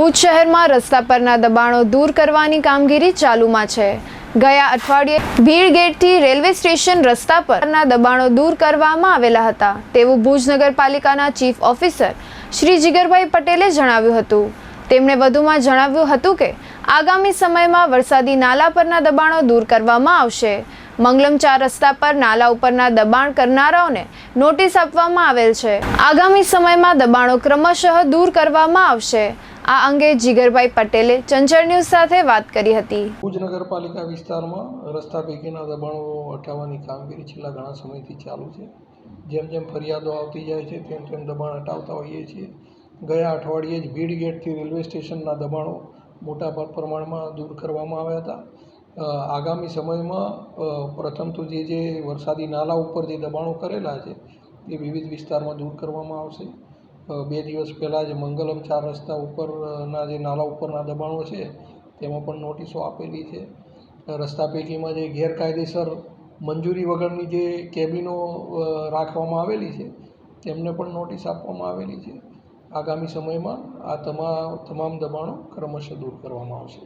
ભુજ શહેરમાં રસ્તા પરના દબાણો દૂર કરવાની કામગીરી ચાલુમાં છે. ગયા અઠવાડિયે ભીડ ગેટથી રેલવે સ્ટેશન રસ્તા પરના દબાણો દૂર કરવામાં આવેલા હતા. તેવું ભુજ નગરપાલિકાના ચીફ ઓફિસર શ્રી જીગરભાઈ પટેલે જણાવ્યું હતું. તેમણે વધુમાં જણાવ્યું હતું કે, આગામી સમયમાં વરસાદી નાલા પરના દબાણો દૂર કરવામાં આવશે. મંગલમ ચાર રસ્તા પર નાલા ઉપરના દબાણ કરનારાઓને નોટિસ આપવામાં આવેલ છે. આગામી સમયમાં દબાણો ક્રમશઃ દૂર કરવામાં આવશે. આ અંગે જીગરભાઈ પટેલે ચંચળ ન્યૂઝ સાથે વાત કરી હતી. ભુજ નગરપાલિકા વિસ્તારમાં રસ્તા પૈકીના દબાણો હટાવવાની કામગીરી છેલ્લા ઘણા સમયથી ચાલુ છે. જેમ જેમ ફરિયાદો આવતી જાય છે, તેમ તેમ દબાણ હટાવતા હોઈએ છીએ. ગયા અઠવાડિયે જ ભીડ ગેટથી રેલવે સ્ટેશનના દબાણો મોટા પ્રમાણમાં દૂર કરવામાં આવ્યા હતા. આગામી સમયમાં પ્રથમ તો જે જે વરસાદી નાલા ઉપર જે દબાણો કરેલા છે, એ વિવિધ વિસ્તારમાં દૂર કરવામાં આવશે. બે દિવસ પહેલાં જ મંગલમ ચાર રસ્તા ઉપરના જે નાલા ઉપરના દબાણો છે, તેમાં પણ નોટિસો આપેલી છે. રસ્તા પૈકીમાં જે ગેરકાયદેસર મંજૂરી વગરની જે કેબિનો રાખવામાં આવેલી છે, તેમને પણ નોટિસ આપવામાં આવેલી છે. આગામી સમયમાં આ તમામ તમામ દબાણો ક્રમશઃ દૂર કરવામાં આવશે.